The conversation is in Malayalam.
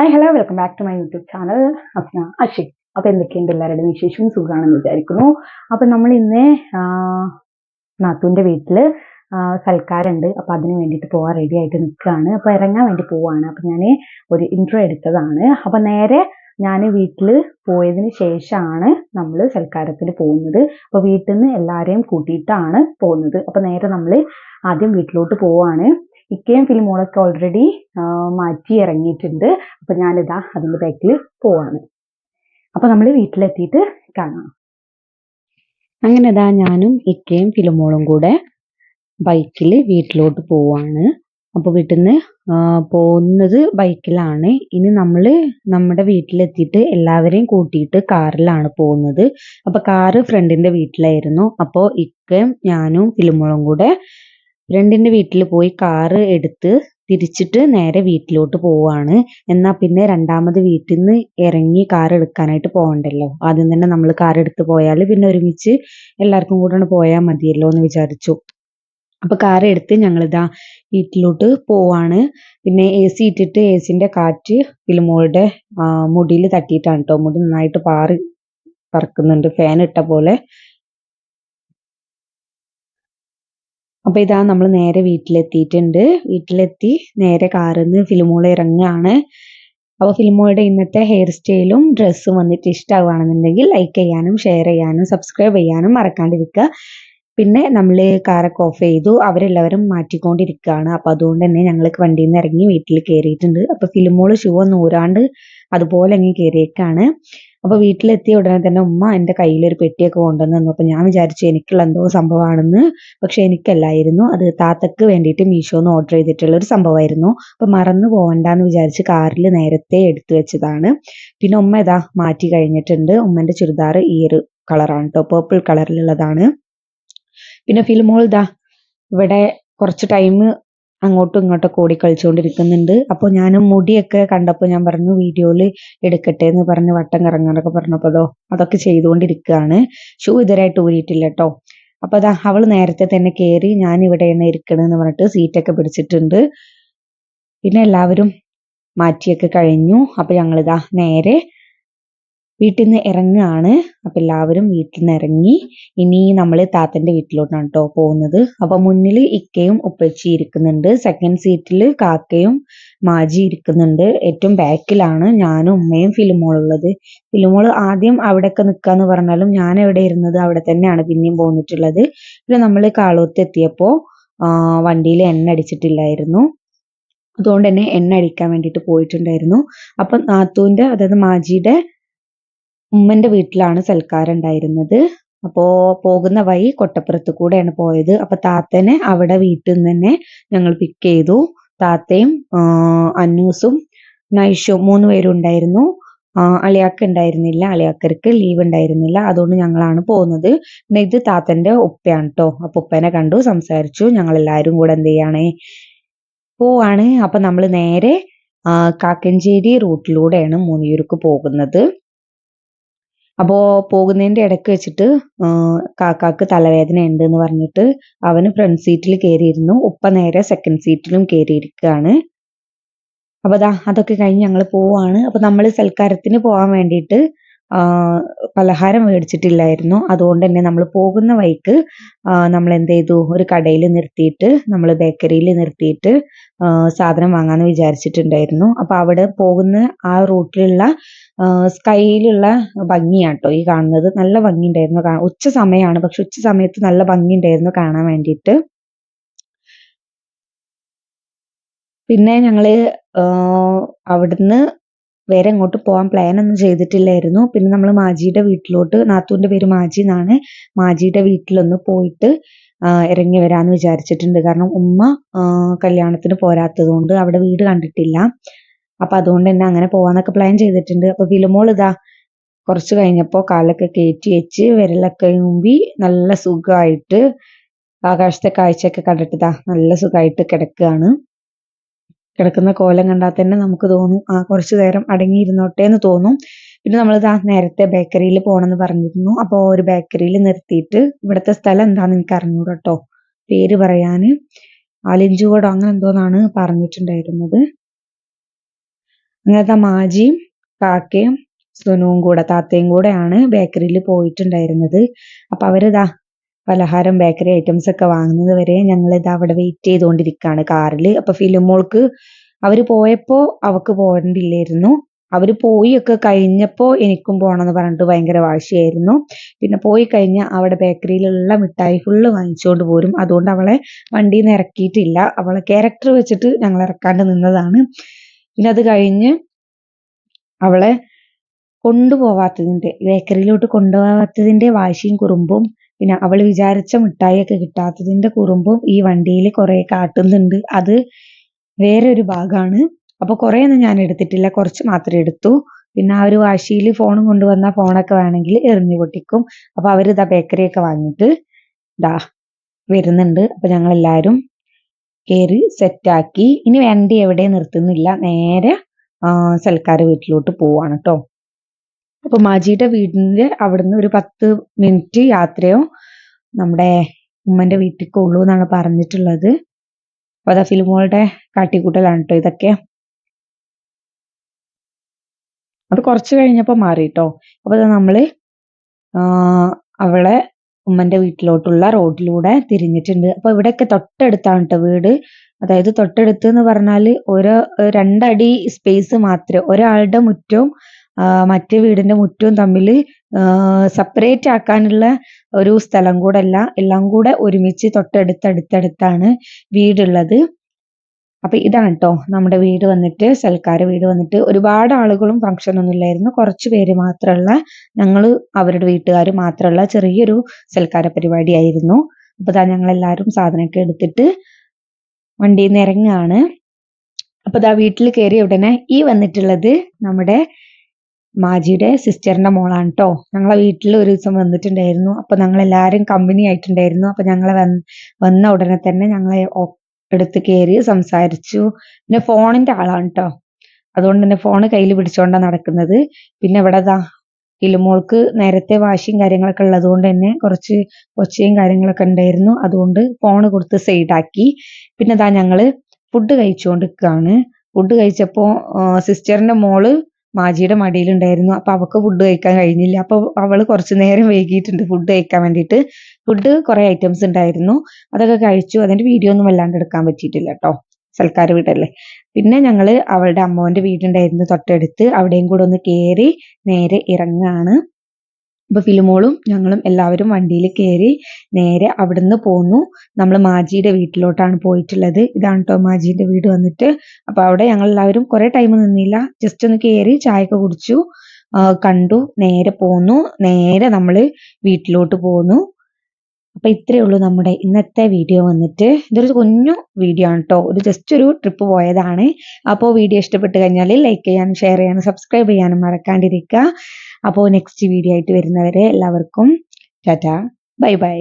Hi hello welcome back to my YouTube channel Afna Ashik അപ്പൊ എന്തൊക്കെയുണ്ട് എല്ലാവരുടെയും വിശേഷവും? സുഖമാണെന്ന് വിചാരിക്കുന്നു. അപ്പൊ നമ്മൾ ഇന്ന് ആ, വീട്ടിൽ വീട്ടിൽ ആ, സൽക്കാരമുണ്ട്. അപ്പൊ അതിന് വേണ്ടിയിട്ട് പോവാൻ റെഡി ആയിട്ട് നിൽക്കുകയാണ്. അപ്പോൾ ഇറങ്ങാൻ വേണ്ടി പോവാണ്. അപ്പൊ ഞാൻ ഒരു ഇൻട്രോ എടുത്തതാണ്. അപ്പൊ നേരെ ഞാൻ വീട്ടിൽ പോയതിന് ശേഷമാണ് നമ്മൾ സൽക്കാരത്തിന് പോകുന്നത്. അപ്പോൾ വീട്ടിൽ നിന്ന് എല്ലാവരെയും കൂട്ടിയിട്ടാണ് പോകുന്നത്. അപ്പൊ നേരെ നമ്മൾ ആദ്യം വീട്ടിലോട്ട് പോവാണ്. ഇക്കയും ഫിലിമോളൊക്കെ ഓൾറെഡി മാറ്റി ഇറങ്ങിയിട്ടുണ്ട്. അപ്പൊ ഞാനിതാ അതിന്റെ ബാക്കിൽ പോവാണ്. അപ്പൊ നമ്മൾ വീട്ടിലെത്തിയിട്ട് കാണാം. അങ്ങനെ ഇതാ ഞാനും ഇക്കയും ഫിലിമോളും കൂടെ ബൈക്കിൽ വീട്ടിലോട്ട് പോവാണ്. അപ്പൊ വീട്ടിൽ നിന്ന് പോകുന്നത് ബൈക്കിലാണ് ഇനി നമ്മൾ നമ്മുടെ വീട്ടിലെത്തിയിട്ട് എല്ലാവരെയും കൂട്ടിയിട്ട് കാറിലാണ് പോകുന്നത്. അപ്പൊ കാറ് ഫ്രണ്ടിന്റെ വീട്ടിലായിരുന്നു. അപ്പോൾ ഇക്കയും ഞാനും ഫിലിമോളും കൂടെ ഫ്രണ്ടിന്റെ വീട്ടിൽ പോയി കാറ് എടുത്ത് തിരിച്ചിട്ട് നേരെ വീട്ടിലോട്ട് പോവാണ്. എന്നാ പിന്നെ രണ്ടാമത് വീട്ടിൽ നിന്ന് ഇറങ്ങി കാർ എടുക്കാനായിട്ട് പോകണ്ടല്ലോ ആദ്യം തന്നെ നമ്മൾ കാർ എടുത്ത് പോയാൽ പിന്നെ ഒരുമിച്ച് എല്ലാവർക്കും കൂടെ പോയാൽ മതിയല്ലോ എന്ന് വിചാരിച്ചു. അപ്പൊ കാർ എടുത്ത് ഞങ്ങളിതാ വീട്ടിലോട്ട് പോവാണ്. പിന്നെ എ സി ഇട്ടിട്ട് എ സിന്റെ കാറ്റ് ഫിലിമോളുടെ മുടിയിൽ തട്ടിയിട്ടാണ് കേട്ടോ മുടി നന്നായിട്ട് പാറി പറക്കുന്നുണ്ട്. ഫാൻ ഇട്ട പോലെ. അപ്പൊ ഇതാ നമ്മൾ നേരെ വീട്ടിലെത്തിയിട്ടുണ്ട്. വീട്ടിലെത്തി നേരെ കാറിൽ നിന്ന് ഫിലിമോൾ ഇറങ്ങുകയാണ് അപ്പൊ ഫിലിമോളുടെ ഇന്നത്തെ ഹെയർ സ്റ്റൈലും ഡ്രസ്സും വന്നിട്ട് ഇഷ്ടമാവുകയാണെന്നുണ്ടെങ്കിൽ ലൈക്ക് ചെയ്യാനും ഷെയർ ചെയ്യാനും സബ്സ്ക്രൈബ് ചെയ്യാനും മറക്കാണ്ടിരിക്കുക. പിന്നെ നമ്മൾ കാറൊക്കെ ഓഫ് ചെയ്തു. അവരെല്ലാവരും മാറ്റിക്കൊണ്ടിരിക്കുകയാണ്. അപ്പൊ അതുകൊണ്ട് തന്നെ ഞങ്ങൾക്ക് വണ്ടിയിൽ നിന്ന് ഇറങ്ങി വീട്ടിൽ കയറിയിട്ടുണ്ട് അപ്പൊ ഫിലിമോൾ ഷൂ ഒന്ന് ഊരാണ്ട് അതുപോലെ അങ്ങ് കയറിയേക്കാണ് അപ്പൊ വീട്ടിലെത്തിയ ഉടനെ തന്നെ ഉമ്മ എന്റെ കയ്യിൽ ഒരു പെട്ടിയൊക്കെ കൊണ്ടുവന്നു തന്നു. ഞാൻ വിചാരിച്ചു എനിക്കുള്ള എന്തോ സംഭവമാണെന്ന്. പക്ഷെ എനിക്കല്ലായിരുന്നു. അത് താത്തക്ക് വേണ്ടിയിട്ട് മീഷോന്ന് ഓർഡർ ചെയ്തിട്ടുള്ള ഒരു സംഭവമായിരുന്നു. അപ്പൊ മറന്നു പോകണ്ടെന്ന് വിചാരിച്ച് കാറിൽ നേരത്തെ എടുത്തു വെച്ചതാണ്. പിന്നെ ഉമ്മ ഇതാ മാറ്റി കഴിഞ്ഞിട്ടുണ്ട്. ഉമ്മന്റെ ചുരിദാർ ഈ ഒരു കളറാണ് കേട്ടോ പേർപ്പിൾ കളറിലുള്ളതാണ്. പിന്നെ ഫിലിമോൾ ഇതാ ഇവിടെ കുറച്ച് ടൈം അങ്ങോട്ടും ഇങ്ങോട്ടൊക്കെ ഓടി കളിച്ചുകൊണ്ടിരിക്കുന്നുണ്ട് അപ്പോൾ ഞാൻ മുടിയൊക്കെ കണ്ടപ്പോൾ ഞാൻ പറഞ്ഞു വീഡിയോയിൽ എടുക്കട്ടെ എന്ന് പറഞ്ഞ് വട്ടം കറങ്ങാനൊക്കെ പറഞ്ഞപ്പോൾ അതോ അതൊക്കെ ചെയ്തുകൊണ്ടിരിക്കുകയാണ്. ഷൂ ഇതുവരെയായിട്ട് ഊരിയിട്ടില്ല കേട്ടോ. അപ്പോൾ അതാ അവൾ നേരത്തെ തന്നെ കയറി ഞാൻ ഇവിടെയാണ് ഇരിക്കണെന്ന് പറഞ്ഞിട്ട് സീറ്റൊക്കെ പിടിച്ചിട്ടുണ്ട്. പിന്നെ എല്ലാവരും മാറ്റിയൊക്കെ കഴിഞ്ഞു. അപ്പൊ ഞങ്ങളിതാ നേരെ വീട്ടിൽ നിന്ന് ഇറങ്ങുകയാണ് അപ്പൊ എല്ലാവരും വീട്ടിൽ നിന്ന് ഇറങ്ങി ഇനി നമ്മൾ താത്തന്റെ വീട്ടിലോട്ടാണ് കേട്ടോ പോകുന്നത്. അപ്പൊ മുന്നിൽ ഇക്കയും ഉപ്പച്ചി ഇരിക്കുന്നുണ്ട്. സെക്കൻഡ് സീറ്റിൽ കാക്കയും മാജി ഇരിക്കുന്നുണ്ട്. ഏറ്റവും ബാക്കിലാണ് ഞാനും ഉമ്മയും ഫിലിമോളുള്ളത്. ഫിലിമോൾ ആദ്യം അവിടെയൊക്കെ നിൽക്കാന്ന് പറഞ്ഞാലും ഞാൻ എവിടെ ഇരുന്നത് അവിടെ തന്നെയാണ് പിന്നെയും പോന്നിട്ടുള്ളത്. പിന്നെ നമ്മൾ കാളൂത്ത് എത്തിയപ്പോൾ വണ്ടിയിൽ എണ്ണ അടിച്ചിട്ടില്ലായിരുന്നു. അതുകൊണ്ട് തന്നെ എണ്ണ അടിക്കാൻ വേണ്ടിയിട്ട് പോയിട്ടുണ്ടായിരുന്നു. അപ്പം നാത്തൂന്റെ അതായത് മാജിയുടെ ഉമ്മന്റെ വീട്ടിലാണ് സൽക്കാരം ഉണ്ടായിരുന്നത്. അപ്പോ പോകുന്ന വഴി കൊട്ടപ്പുറത്ത് കൂടെയാണ് പോയത്. അപ്പൊ താത്തനെ അവിടെ വീട്ടിൽ നിന്ന് തന്നെ ഞങ്ങൾ പിക്ക് ചെയ്തു. താത്തയും അന്നൂസും നൈഷും മൂന്ന് പേരും ഉണ്ടായിരുന്നു. അളിയാക്ക ഉണ്ടായിരുന്നില്ല. അളിയാക്കർക്ക് ലീവ് ഉണ്ടായിരുന്നില്ല. അതുകൊണ്ട് ഞങ്ങളാണ് പോകുന്നത്. പിന്നെ ഇത് താത്തന്റെ ഉപ്പയാണ് കേട്ടോ അപ്പൊ ഉപ്പനെ കണ്ടു സംസാരിച്ചു. ഞങ്ങൾ എല്ലാവരും കൂടെ എന്ത് ചെയ്യാണ്? പോവാണ്. അപ്പൊ നമ്മൾ നേരെ കാക്കഞ്ചേരി റൂട്ടിലൂടെയാണ് മൂന്നിയൂർക്ക് പോകുന്നത്. അപ്പോ പോകുന്നതിന്റെ ഇടയ്ക്ക് വെച്ചിട്ട് കാക്കാക്ക് തലവേദന ഉണ്ട് എന്ന് പറഞ്ഞിട്ട് അവന് ഫ്രണ്ട് സീറ്റിൽ കയറിയിരുന്നു ഉപ്പ നേരെ സെക്കൻഡ് സീറ്റിലും കയറിയിരിക്കുകയാണ് അപ്പൊ അതാ അതൊക്കെ കഴിഞ്ഞ് ഞങ്ങൾ പോവാണ്. അപ്പൊ നമ്മൾ സൽക്കാരത്തിന് പോകാൻ വേണ്ടിയിട്ട് പലഹാരം മേടിച്ചിട്ടില്ലായിരുന്നു. അതുകൊണ്ട് തന്നെ നമ്മൾ പോകുന്ന വഴിക്ക് നമ്മൾ എന്ത് ചെയ്തു? ഒരു കടയിൽ നിർത്തിയിട്ട് നമ്മൾ ബേക്കറിയിൽ നിർത്തിയിട്ട് സാധനം വാങ്ങാന്ന് വിചാരിച്ചിട്ടുണ്ടായിരുന്നു. അപ്പൊ അവിടെ പോകുന്ന ആ റൂട്ടിലുള്ള സ്കൈയിലുള്ള ഭംഗിയാണ് കേട്ടോ ഈ കാണുന്നത്. നല്ല ഭംഗി ഉണ്ടായിരുന്നു കാണാൻ. ഉച്ച സമയമാണ് പക്ഷെ ഉച്ച സമയത്ത് നല്ല ഭംഗി ഉണ്ടായിരുന്നു കാണാൻ വേണ്ടിയിട്ട്. പിന്നെ ഞങ്ങൾ ആഹ് അവിടുന്ന് വേറെ എങ്ങോട്ട് പോകാൻ പ്ലാൻ ഒന്നും ചെയ്തിട്ടില്ലായിരുന്നു. പിന്നെ നമ്മൾ മാജിയുടെ വീട്ടിലോട്ട് നാത്തൂന്റെ പേര് മാജി എന്നാണ്. മാജിയുടെ വീട്ടിലൊന്ന് പോയിട്ട് ഇറങ്ങി വരാന്ന് വിചാരിച്ചിട്ടുണ്ട്. കാരണം ഉമ്മ കല്യാണത്തിന് പോരാത്തത് കൊണ്ട് അവിടെ വീട് കണ്ടിട്ടില്ല. അപ്പൊ അതുകൊണ്ട് തന്നെ അങ്ങനെ പോവാന്നൊക്കെ പ്ലാൻ ചെയ്തിട്ടുണ്ട്. അപ്പൊ ഫിലിമോൾ ഇതാ കുറച്ച് കഴിഞ്ഞപ്പോ കാലൊക്കെ കയറ്റി വെച്ച് വിരലൊക്കെ ഊമ്പി നല്ല സുഖമായിട്ട് ആകാശത്തെ കാഴ്ചയൊക്കെ കണ്ടിട്ട് ദാ നല്ല സുഖമായിട്ട് കിടക്കുകയാണ് കിടക്കുന്ന കോലം കണ്ടാൽ തന്നെ നമുക്ക് തോന്നും ആ കുറച്ചു നേരം അടങ്ങിയിരുന്നോട്ടെ എന്ന് തോന്നും. പിന്നെ നമ്മൾ ഇതാ നേരത്തെ ബേക്കറിയിൽ പോകണമെന്ന് പറഞ്ഞിരുന്നു. അപ്പോൾ ഒരു ബേക്കറിയിൽ നിർത്തിയിട്ട് ഇവിടുത്തെ സ്ഥലം എന്താന്ന് എനിക്ക് അറിഞ്ഞൂടാ പേര് പറയാന്. ആലിഞ്ചുവടോ അങ്ങനെ എന്തോന്നാണ് പറഞ്ഞിട്ടുണ്ടായിരുന്നത്. അങ്ങനത്തെ മാജിയും കാക്കയും സുനുവും കൂടെ താത്തയും കൂടെയാണ് ബേക്കറിയിൽ പോയിട്ടുണ്ടായിരുന്നത്. അപ്പൊ അവരിതാ പലഹാരം ബേക്കറി ഐറ്റംസ് ഒക്കെ വാങ്ങുന്നത് വരെ ഞങ്ങൾ ഇതാ അവിടെ വെയിറ്റ് ചെയ്തുകൊണ്ടിരിക്കുകയാണ് കാറിൽ. അപ്പൊ ഫിലിമോൾക്ക് അവർ പോയപ്പോ അവക്ക് പോകേണ്ടില്ലായിരുന്നു അവർ പോയി ഒക്കെ കഴിഞ്ഞപ്പോ എനിക്കും പോകണമെന്ന് പറഞ്ഞിട്ട് ഭയങ്കര വാശിയായിരുന്നു. പിന്നെ പോയി കഴിഞ്ഞാൽ അവിടെ ബേക്കറിയിലുള്ള മിഠായി ഫുള്ള് വാങ്ങിച്ചുകൊണ്ട് പോരും. അതുകൊണ്ട് അവളെ വണ്ടിയിൽ നിന്ന് ഇറക്കിയിട്ടില്ല. അവളെ ക്യാരക്ടർ വെച്ചിട്ട് ഞങ്ങൾ ഇറക്കാണ്ട് നിന്നതാണ്. പിന്നെ അത് കഴിഞ്ഞ് അവളെ കൊണ്ടുപോവാത്തതിന്റെ ബേക്കറിയിലോട്ട് കൊണ്ടുപോവാത്തതിന്റെ വാശിയും കുറുമ്പും പിന്നെ അവൾ വിചാരിച്ച മിഠായിയൊക്കെ കിട്ടാത്തതിന്റെ കുറുമ്പും ഈ വണ്ടിയിൽ കുറെ കാട്ടുന്നുണ്ട്. അത് വേറെ ഒരു ഭാഗമാണ്. അപ്പൊ കുറെ ഒന്നും ഞാൻ എടുത്തിട്ടില്ല. കുറച്ച് മാത്രം എടുത്തു. പിന്നെ ആ ഒരു വാശിയിൽ ഫോണും കൊണ്ടുവന്ന ഫോണൊക്കെ വേണമെങ്കിൽ എറിഞ്ഞു പൊട്ടിക്കും. അപ്പൊ അവർ ഇതാ ബേക്കറിയൊക്കെ വാങ്ങിയിട്ട് ഇതാ വരുന്നുണ്ട്. അപ്പൊ ഞങ്ങൾ എല്ലാവരും കയറി സെറ്റാക്കി ഇനി വണ്ടി എവിടെ നിർത്തുന്നില്ല. നേരെ സൽക്കാര വീട്ടിലോട്ട് പോവാണ് കേട്ടോ അപ്പൊ മാജിയുടെ വീടിന്റെ അവിടുന്ന് ഒരു പത്ത് മിനിറ്റ് യാത്രയോ നമ്മുടെ ഉമ്മന്റെ വീട്ടിലേക്ക് ഉള്ളൂ എന്നാണ് പറഞ്ഞിട്ടുള്ളത്. അപ്പൊ അതാ ഫിലിമോളുടെ കാട്ടിക്കൂട്ടലാണ് കേട്ടോ ഇതൊക്കെ. അത് കുറച്ച് കഴിഞ്ഞപ്പോ മാറി കേട്ടോ അപ്പൊ നമ്മൾ അവളെ ഉമ്മന്റെ വീട്ടിലോട്ടുള്ള റോഡിലൂടെ തിരിഞ്ഞിട്ടുണ്ട്. അപ്പൊ ഇവിടെയൊക്കെ തൊട്ടടുത്താണ് കേട്ടോ വീട്. അതായത് തൊട്ടടുത്ത് എന്ന് പറഞ്ഞാൽ ഓരോ രണ്ടടി സ്പേസ് മാത്രമേ ഒരാളുടെ മുറ്റവും മറ്റേ വീടിന്റെ മുറ്റവും തമ്മിൽ സെപ്പറേറ്റ് ആക്കാനുള്ള ഒരു സ്ഥലം കൂടെ അല്ല. എല്ലാം കൂടെ ഒരുമിച്ച് തൊട്ടടുത്തടുത്തടുത്താണ് വീടുള്ളത്. അപ്പൊ ഇതാണ് കേട്ടോ നമ്മുടെ വീട് വന്നിട്ട് സൽക്കാര വീട് വന്നിട്ട്. ഒരുപാട് ആളുകളും ഫംഗ്ഷൻ ഒന്നും ഇല്ലായിരുന്നു. കുറച്ച് പേര് മാത്രമുള്ള ഞങ്ങൾ അവരുടെ വീട്ടുകാർ മാത്രമുള്ള ചെറിയൊരു സൽക്കാര പരിപാടിയായിരുന്നു. അപ്പൊ താ ഞങ്ങൾ എല്ലാവരും സാധനമൊക്കെ എടുത്തിട്ട് വണ്ടിയിൽ നിന്ന് ഇറങ്ങുകയാണ് അപ്പൊ ദാ വീട്ടിൽ കയറിയ ഉടനെ ഈ വന്നിട്ടുള്ളത് നമ്മുടെ മാജിയുടെ സിസ്റ്ററിന്റെ മോളാണ് കേട്ടോ ഞങ്ങളെ വീട്ടിൽ ഒരു ദിവസം വന്നിട്ടുണ്ടായിരുന്നു. അപ്പൊ ഞങ്ങൾ എല്ലാവരും കമ്പനി ആയിട്ടുണ്ടായിരുന്നു. അപ്പൊ ഞങ്ങളെ വന്ന ഉടനെ തന്നെ ഞങ്ങളെ എടുത്ത് കയറി സംസാരിച്ചു. പിന്നെ ഫോണിന്റെ ആളാണ് കേട്ടോ അതുകൊണ്ട് തന്നെ ഫോണ് കയ്യിൽ പിടിച്ചോണ്ടാ നടക്കുന്നത്. പിന്നെ ഇവിടെ ദാ ഇലുമോൾക്ക് നേരത്തെ വാശിയും കാര്യങ്ങളൊക്കെ ഉള്ളത് കൊണ്ട് തന്നെ കുറച്ച് ഒച്ചയും കാര്യങ്ങളൊക്കെ ഉണ്ടായിരുന്നു. അതുകൊണ്ട് ഫോണ് കൊടുത്ത് സൈഡാക്കി പിന്നെ ദാ ഞങ്ങൾ ഫുഡ് കഴിച്ചുകൊണ്ടിരിക്കുകയാണ് ഫുഡ് കഴിച്ചപ്പോ സിസ്റ്ററിന്റെ മോൾ മാജിയുടെ മടിയിലുണ്ടായിരുന്നു. അപ്പൊ അവൾക്ക് ഫുഡ് കഴിക്കാൻ കഴിഞ്ഞില്ല. അപ്പൊ അവൾ കുറച്ചു നേരം വൈകിയിട്ടുണ്ട് ഫുഡ് കഴിക്കാൻ വേണ്ടിയിട്ട്. ഫുഡ് കുറെ ഐറ്റംസ് ഉണ്ടായിരുന്നു. അതൊക്കെ കഴിച്ചു. അതിന്റെ വീഡിയോ ഒന്നും വല്ലാണ്ട് എടുക്കാൻ പറ്റിയിട്ടില്ല കേട്ടോ. സൽക്കാര വീടല്ലേ പിന്നെ ഞങ്ങൾ അവളുടെ അമ്മോന്റെ വീടുണ്ടായിരുന്നു തൊട്ടടുത്ത്. അവിടെയും കൂടെ ഒന്ന് കേറി നേരെ ഇറങ്ങാണ്. അപ്പൊ ഫിലിമോളും ഞങ്ങളും എല്ലാവരും വണ്ടിയിൽ കയറി നേരെ അവിടുന്ന് പോന്നു. നമ്മൾ മാജിയുടെ വീട്ടിലോട്ടാണ് പോയിട്ടുള്ളത്. ഇതാണ് കേട്ടോ മാജിയുടെ വീട് വന്നിട്ട്. അപ്പൊ അവിടെ ഞങ്ങൾ എല്ലാവരും കുറെ ടൈം നിന്നില്ല. ജസ്റ്റ് ഒന്ന് കയറി ചായയൊക്കെ കുടിച്ചു. കണ്ടു. നേരെ പോന്നു. നേരെ നമ്മൾ വീട്ടിലോട്ട് പോന്നു. അപ്പൊ ഇത്രയേ ഉള്ളൂ നമ്മുടെ ഇന്നത്തെ വീഡിയോ വന്നിട്ട്. ഇതൊരു കുഞ്ഞു വീഡിയോ ആണ് കേട്ടോ ഒരു ജസ്റ്റ് ഒരു ട്രിപ്പ് പോയതാണ്. അപ്പോൾ വീഡിയോ ഇഷ്ടപ്പെട്ട് കഴിഞ്ഞാൽ ലൈക്ക് ചെയ്യാനും ഷെയർ ചെയ്യാനും സബ്സ്ക്രൈബ് ചെയ്യാനും മറക്കാണ്ടിരിക്കുക. അപ്പോൾ നെക്സ്റ്റ് വീഡിയോ ആയിട്ട് വരുന്നവരെ എല്ലാവർക്കും ടാറ്റ ബൈ ബൈ